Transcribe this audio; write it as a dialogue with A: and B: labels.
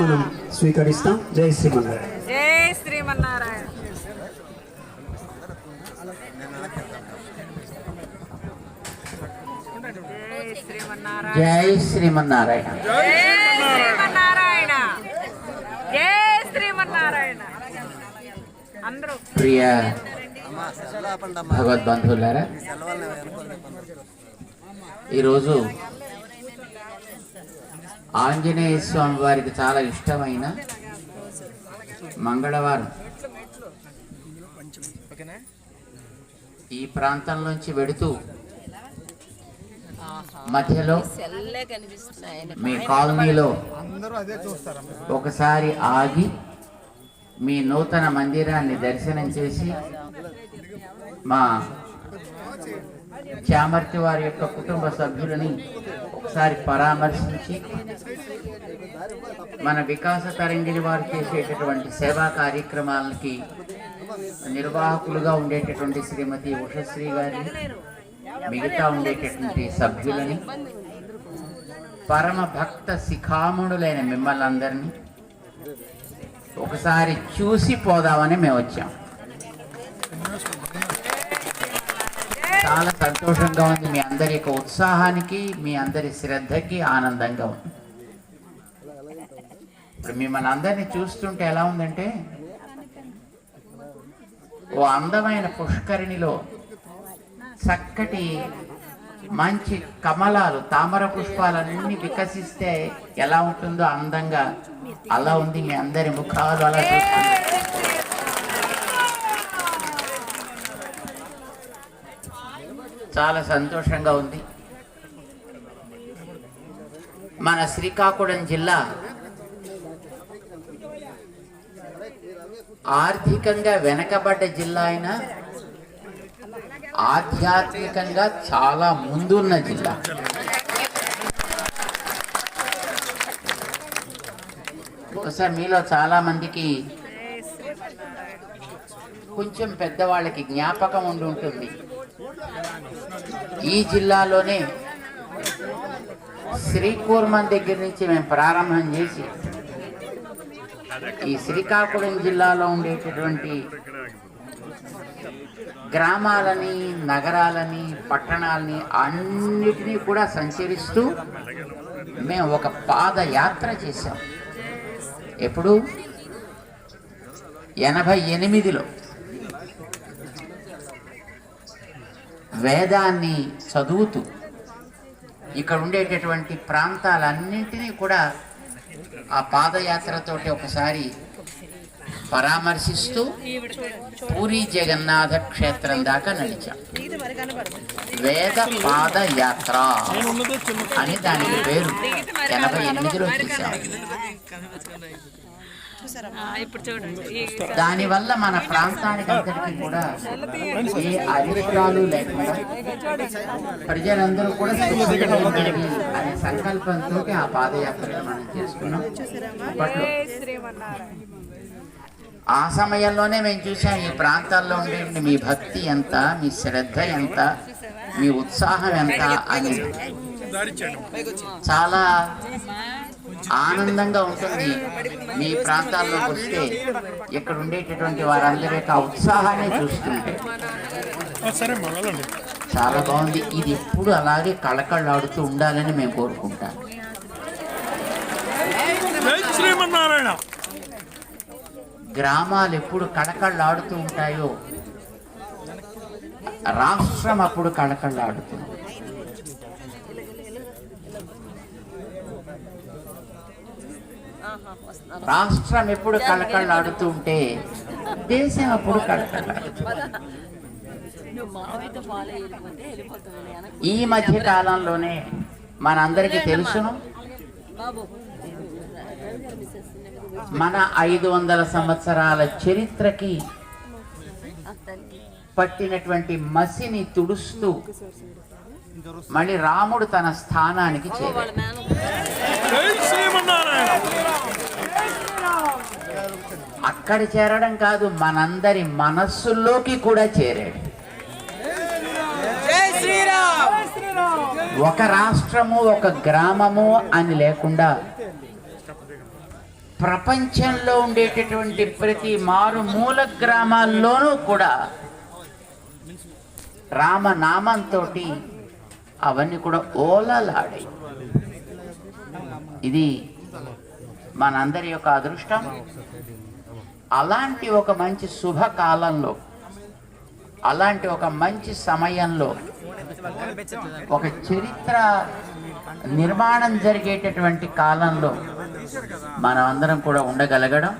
A: మనం స్వీకరిస్తాం. జై శ్రీమన్నారాయణ.
B: జై శ్రీమన్నారాయణ. జై శ్రీమన్నారాయణ.
C: జై శ్రీమన్నారాయణ.
B: జై శ్రీమన్నారాయణ. జై శ్రీమన్నారాయణ. అందరూ.
C: ప్రియ భగవద్బంధువులారా ఈరోజు ఆంజనేయ స్వామి వారికి చాలా ఇష్టమైన మంగళవారం. ఈ ప్రాంతంలోంచి వెడుతూ మధ్యలో మీ కాలనీలో ఒకసారి ఆగి మీ నూతన మందిరాన్ని దర్శనం చేసి మా చామర్తి వారి యొక్క కుటుంబ సభ్యులని ఒకసారి పరామర్శించి మన వికాస తరంగిణి వారు చేసేటటువంటి సేవా కార్యక్రమాలకి నిర్వాహకులుగా ఉండేటటువంటి శ్రీమతి ఉషశ్రీ గారిని మిగతా ఉండేటటువంటి సభ్యులని పరమ భక్త శిఖాముడులైన మిమ్మల్ని అందరినీ ఒకసారి చూసి పోదామని మేము వచ్చాం. చాలా సంతోషంగా ఉంది. మీ అందరి యొక్క ఉత్సాహానికి మీ అందరి శ్రద్ధకి ఆనందంగా ఉంది. ఇప్పుడు మిమ్మల్ని అందరినీ చూస్తుంటే ఎలా ఉందంటే ఓ అందమైన పుష్కరిణిలో చక్కటి మంచి కమలాలు తామర పుష్పాలన్నీ వికసిస్తే ఎలా ఉంటుందో అందంగా అలా ఉంది. మీ అందరి ముఖాలు అలా చూస్తుంది. చాలా సంతోషంగా ఉంది. మన శ్రీకాకుళం జిల్లా ఆర్థికంగా వెనకబడ్డ జిల్లా అయినా ఆధ్యాత్మికంగా చాలా ముందున్న జిల్లా. ఒకసారి మీలో చాలా మందికి కొంచెం పెద్దవాళ్ళకి జ్ఞాపకం ఉండి ఉంటుంది ఈ జిల్లాలోనే శ్రీకూర్మన్ దగ్గర నుంచి మేము ప్రారంభం చేసి ఈ శ్రీకాకుళం జిల్లాలో ఉండేటటువంటి గ్రామాలని నగరాలని పట్టణాలని అన్నిటినీ కూడా సంచరిస్తూ మేము ఒక పాదయాత్ర చేశాం. ఎప్పుడు? ఎనభై ఎనిమిదిలో. వేదాన్ని చదువుతూ ఇక్కడ ఉండేటటువంటి ప్రాంతాలన్నింటినీ కూడా ఆ పాదయాత్రతోటి ఒకసారి పరామర్శిస్తూ పూరి జగన్నాథ క్షేత్రం దాకా నడిచాం. వేద పాదయాత్ర అని దానికి పేరు. ఎనభై ఎనిమిదిలో చేశాం.
B: ఇప్పుడు చూడండి. ఈ
C: దానివల్ల మన ప్రాంతానికి అంతటికి కూడా ఏ అరిష్టాలు లేకుండా ప్రజలందరూ కూడా అనే సంకల్పంతో ఆ పాదయాత్రను మనం చేసుకున్నాం. ఆ సమయంలోనే మేము చూసాం ఈ ప్రాంతాల్లో ఉండే మీ భక్తి ఎంత మీ శ్రద్ధ ఎంత మీ ఉత్సాహం ఎంత అని. చాలా ఆనందంగా ఉంటుంది. మీ ప్రాంతాల్లోకి వస్తే ఇక్కడ ఉండేటటువంటి వారందరి యొక్క ఉత్సాహాన్ని చూస్తుంటే చాలా బాగుంది. ఇది ఎప్పుడు అలాగే కళకళలాడుతూ ఉండాలని మేము కోరుకుంటాం.
D: శ్రీమన్నారాయణ.
C: గ్రామాలు ఎప్పుడు కళకళలాడుతూ ఉంటాయో రాష్ట్రం అప్పుడు కళకళలాడుతుంది. రాష్ట్రం ఎప్పుడు కళకళలాడుతూ ఉంటే దేశం అప్పుడు కళకళలాడుతుంది
E: వెనక్కి.
C: ఈ మధ్య కాలంలోనే మనందరికీ తెలుసును మన ఐదు వందల సంవత్సరాల చరిత్రకి పట్టినటువంటి మసిని తుడుస్తూ మళ్ళీ రాముడు తన స్థానానికి చేరాడు
E: వాళ్ళ మేన
D: జై శ్రీమన్నారాయణ
C: అక్కడ చేరడం కాదు మనందరి మనస్సుల్లోకి కూడా చేరాడు. ఒక రాష్ట్రము ఒక గ్రామము అని లేకుండా ప్రపంచంలో ఉండేటటువంటి ప్రతి మారుమూల గ్రామాల్లోనూ కూడా రామనామంతో అవన్నీ కూడా ఓలలాడాయి. ఇది మనందరి యొక్క అదృష్టం. అలాంటి ఒక మంచి శుభకాలంలో అలాంటి ఒక మంచి సమయంలో ఒక చరిత్ర నిర్మాణం జరిగేటటువంటి కాలంలో మనం అందరం కూడా ఉండగలగడం.